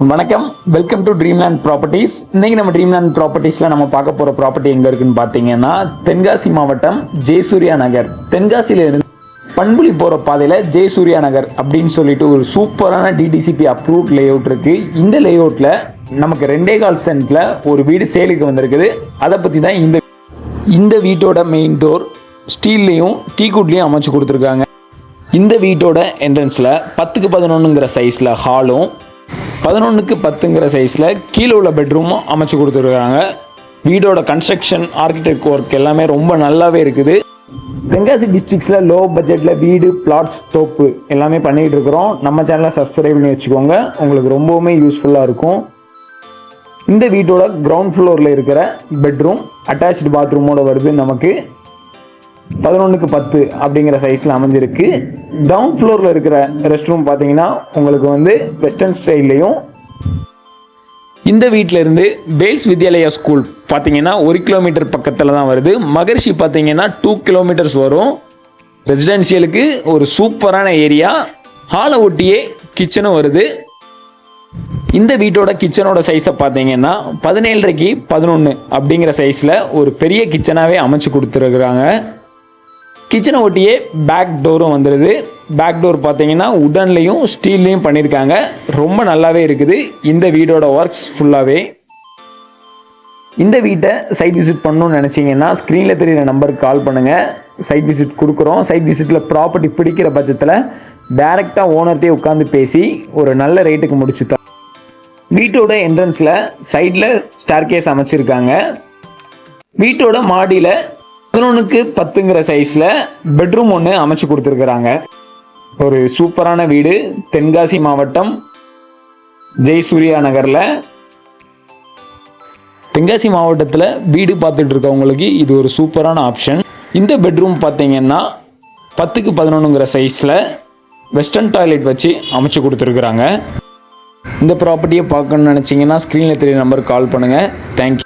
வணக்கம். Welcome to Dreamland properties இன்னைக்கு நம்ம ட்ரீம்லேண்ட் ப்ராப்பர்ட்டிஸில் நம்ம பார்க்க போகிற ப்ராப்பர்ட்டி எங்கே இருக்குன்னு பார்த்தீங்கன்னா தென்காசி மாவட்டம் ஜெயசூர்யா நகர். தென்காசியில இருந்து பண்புலி போகிற பாதையில் ஜெயசூர்யா நகர் அப்படின்னு சொல்லிட்டு ஒரு சூப்பரான டிடிசிபி அப்ரூவ்ட் லேஅவுட் இருக்குது இந்த லேஅவுட்டில் நமக்கு ரெண்டே கால் சென்டில் ஒரு வீடு சேலுக்கு வந்திருக்குது. அதை பற்றி தான் இந்த இந்த வீட்டோட மெயின் டோர் ஸ்டீல்லையும் டீக்குட்லேயும் அமைச்சு கொடுத்துருக்காங்க. இந்த வீட்டோட என்ட்ரன்ஸில் பத்துக்கு பதினொன்றுங்கிற சைஸில் ஹாலும் பதினொன்றுக்கு பத்துங்கிற சைஸில் கீழே உள்ள பெட்ரூமும் அமைச்சு கொடுத்துருக்காங்க. வீடோட கன்ஸ்ட்ரக்ஷன் ஆர்கிடெக்ட் ஒர்க் எல்லாமே ரொம்ப நல்லாவே இருக்குது. தென்காசி டிஸ்ட்ரிக்ஸில் லோ பட்ஜெட்டில் வீடு பிளாட்ஸ் தோப்பு எல்லாமே பண்ணிகிட்டு இருக்கிறோம். நம்ம சேனலை சப்ஸ்கிரைப் பண்ணி வச்சுக்கோங்க. உங்களுக்கு ரொம்பவுமே யூஸ்ஃபுல்லாக இருக்கும். இந்த வீட்டோட கிரவுண்ட் ஃப்ளோரில் இருக்கிற பெட்ரூம் அட்டாச்சு பாத்ரூமோட வருது நமக்கு. பதினொன்றுக்கு பத்து அப்படிங்கிற சைஸில் அமைஞ்சிருக்கு. டவுன் ஃப்ளோரில் இருக்கிற ரெஸ்ட் ரூம் பார்த்தீங்கன்னா உங்களுக்கு வந்து வெஸ்டர்ன் ஸ்டைல்லையும் இந்த வீட்டில் இருந்து பேல்ஸ் வித்யாலயா ஸ்கூல் பார்த்தீங்கன்னா ஒரு கிலோமீட்டர் பக்கத்தில் தான் வருது. மகர்ஷி பார்த்தீங்கன்னா டூ கிலோமீட்டர்ஸ் வரும். ரெசிடென்சியலுக்கு ஒரு சூப்பரான ஏரியா ஹாலை ஒட்டியே கிச்சனும் வருது. இந்த வீட்டோட கிச்சனோட சைஸை பார்த்தீங்கன்னா பதினேழரைக்கு பதினொன்று அப்படிங்கிற சைஸில் ஒரு பெரிய கிச்சனாகவே அமைச்சு கொடுத்துருக்குறாங்க. கிச்சனை ஒட்டியே பேக் டோரும் வந்துடுது பேக் டோர் பார்த்தீங்கன்னா உடன்லேயும் ஸ்டீல்லையும் பண்ணியிருக்காங்க ரொம்ப நல்லாவே இருக்குது. இந்த வீடோட ஒர்க்ஸ் ஃபுல்லாகவே இந்த வீட்டை சைட் விசிட் பண்ணணும்னு நினச்சிங்கன்னா ஸ்க்ரீனில் தெரியுற நம்பருக்கு கால் பண்ணுங்கள் சைட் விசிட் கொடுக்குறோம். சைட் விசிட்டில் ப்ராப்பர்ட்டி பிடிக்கிற பட்சத்தில் டைரெக்டாக ஓனர்கிட்டே உட்காந்து பேசி ஒரு நல்ல ரேட்டுக்கு முடிச்சு தரோம் வீட்டோட என்ட்ரன்ஸில் சைடில் ஸ்டார் கேஸ் அமைச்சிருக்காங்க. வீட்டோட மாடியில் பதினொன்றுக்கு பத்துங்கிற சைஸில் பெட்ரூம் ஒன்று அமைச்சு கொடுத்துருக்குறாங்க. ஒரு சூப்பரான வீடு. தென்காசி மாவட்டம் ஜெய்சூர்யா நகரில். தென்காசி மாவட்டத்தில் வீடு பார்த்துட்டு இருக்கவங்களுக்கு இது ஒரு சூப்பரான ஆப்ஷன் இந்த பெட்ரூம் பார்த்தீங்கன்னா பத்துக்கு பதினொன்றுங்கிற சைஸில் வெஸ்டர்ன் டாய்லெட் வச்சு அமைச்சு கொடுத்துருக்குறாங்க. இந்த ப்ராப்பர்ட்டியை பார்க்கணுன்னு நினச்சிங்கன்னா ஸ்க்ரீனில் தெரிய நம்பருக்கு கால் பண்ணுங்கள் தேங்க்யூ